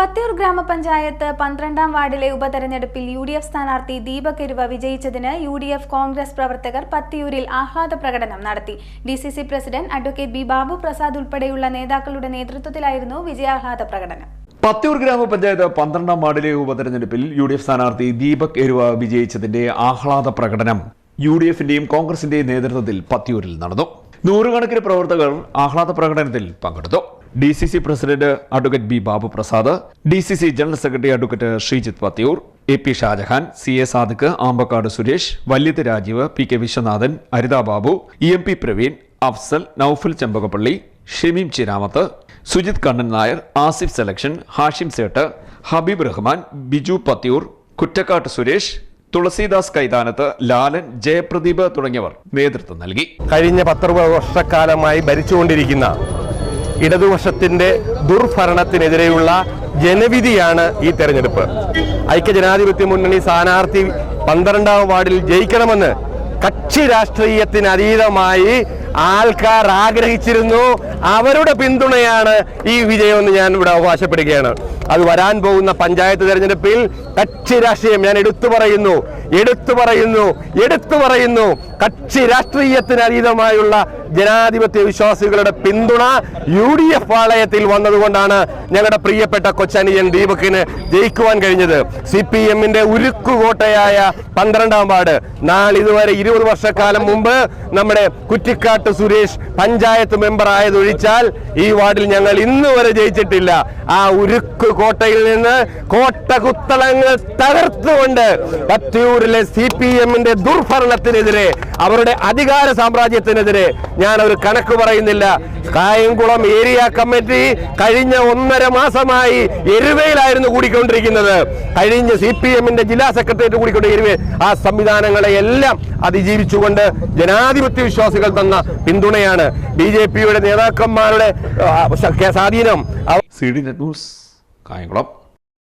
പത്തിയൂർ ഗ്രാമപഞ്ചായത്ത് പന്ത്രണ്ടാം വാർഡിലെ ഉപതെരഞ്ഞെടുപ്പിൽ യു ഡി എഫ് സ്ഥാനാർത്ഥി ദീപക് എരുവ വിജയിച്ചതിന് യു ഡി എഫ് കോൺഗ്രസ് പ്രവർത്തകർ പത്തിയൂരിൽ ആഹ്ലാദ പ്രകടനം നടത്തി. D C C president advocate B Babu Prasad ഉൾപ്പെടെയുള്ള നേതാക്കളുടെ നേതൃത്വത്തിലായിരുന്നു വിജയാഹ്ലാദ പ്രകടനം. പത്തിയൂർ ഗ്രാമപഞ്ചായത്ത് പന്ത്രണ്ടാം വാർഡിലെ ഉപതെരഞ്ഞെടുപ്പിൽ യു ഡി എഫ് സ്ഥാനാർത്ഥി ദീപക് എരുവ വിജയിച്ചതിന്റെ ആഹ്ലാദ പ്രകടനം യു ഡി എഫിന്റെയും കോൺഗ്രസിന്റെയും നേതൃത്വത്തിൽ പത്തിയൂരിൽ നടന്നു. നൂറുകണക്കിന് പ്രവർത്തകർ ആഹ്ലാദ പ്രകടനത്തിൽ പങ്കെടുത്തു. D C C president advocate B Babu Prasad D C C general secretary advocate Sreejith Pathiyoor A P Shajahan C A Sadiq Ambakkad Suresh Valiyath Rajeev P K Viswanathan Aritha Babu E M P Praveen Afsal Noufal Chembakappally Shemeem Chiramath Sujith Kannan Nair Asif selection Hashim Sait Habeeb Rahman Biju Pathiyoor Kuttakkad Suresh Thulasidas Kaithanath Lalan Jayapradeep തുടങ്ങിയവർ നേതൃത്വം നൽകി. കഴിഞ്ഞ പത്തറുപത് വർഷക്കാലമായി ഭരിച്ചുകൊണ്ടിരിക്കുന്ന ഇടതുപക്ഷത്തിന്റെ ദുർഭരണത്തിനെതിരെയുള്ള ജനവിധിയാണ് ഈ തെരഞ്ഞെടുപ്പ്. ഐക്യജനാധിപത്യ മുന്നണി സ്ഥാനാർത്ഥി പന്ത്രണ്ടാം വാർഡിൽ ജയിക്കണമെന്ന് കക്ഷി രാഷ്ട്രീയത്തിന് അതീതമായി ആൾക്കാർ ആഗ്രഹിച്ചിരുന്നു. അവരുടെ പിന്തുണയാണ് ഈ വിജയമെന്ന് ഞാൻ ഇവിടെ അവകാശപ്പെടുകയാണ്. അത് വരാൻ പോകുന്ന പഞ്ചായത്ത് തെരഞ്ഞെടുപ്പിൽ കക്ഷി രാഷ്ട്രീയം ഞാൻ എടുത്തു പറയുന്നു. എടുത്തു പറയുന്നു. എടുത്തു പറയുന്നു. കക്ഷി രാഷ്ട്രീയത്തിന് അതീതമായുള്ള ജനാധിപത്യ വിശ്വാസികളുടെ പിന്തുണ യു ഡി എഫ് പാളയത്തിൽ വന്നതുകൊണ്ടാണ് ഞങ്ങളുടെ പ്രിയപ്പെട്ട കൊച്ചനിയൻ ദീപക്കിന് ജയിക്കുവാൻ കഴിഞ്ഞത്. സി പി എമ്മിന്റെ ഉരുക്കുകോട്ടയായ പന്ത്രണ്ടാം വാർഡ്. നാളിതുവരെ ഇരുപത് വർഷക്കാലം മുമ്പ് നമ്മുടെ കുറ്റിക്കാട്ട് സുരേഷ് പഞ്ചായത്ത് മെമ്പർ ആയതൊഴിച്ചാൽ ഈ വാർഡിൽ ഞങ്ങൾ ഇന്ന് വരെ ജയിച്ചിട്ടില്ല. ആ ഉരുക്ക് കോട്ടയിൽ നിന്ന് കോട്ട കുത്തളങ്ങൾ തകർത്തുകൊണ്ട് പത്തിയൂരിലെ സി പി എമ്മിന്റെ ദുർഭരണത്തിനെതിരെ അവരുടെ അധികാര സാമ്രാജ്യത്തിനെതിരെ ഞാൻ ഒരു കണക്ക് പറയുന്നില്ല. കായംകുളം ഏരിയ കമ്മിറ്റി കഴിഞ്ഞ ഒന്നര മാസമായി എരുവയിലായിരുന്നു കൂടിക്കൊണ്ടിരിക്കുന്നത്. കഴിഞ്ഞ സി പി എമ്മിന്റെ ജില്ലാ സെക്രട്ടേറിയറ്റ് കൂടിക്കൊണ്ട് എരുവ ആ സംവിധാനങ്ങളെ എല്ലാം അതിജീവിച്ചുകൊണ്ട് ജനാധിപത്യ വിശ്വാസികൾ തന്ന പിന്തുണയാണ്. ബി ജെ പിയുടെ നേതാക്കന്മാരുടെ സ്വാധീനം. കായംകുളം.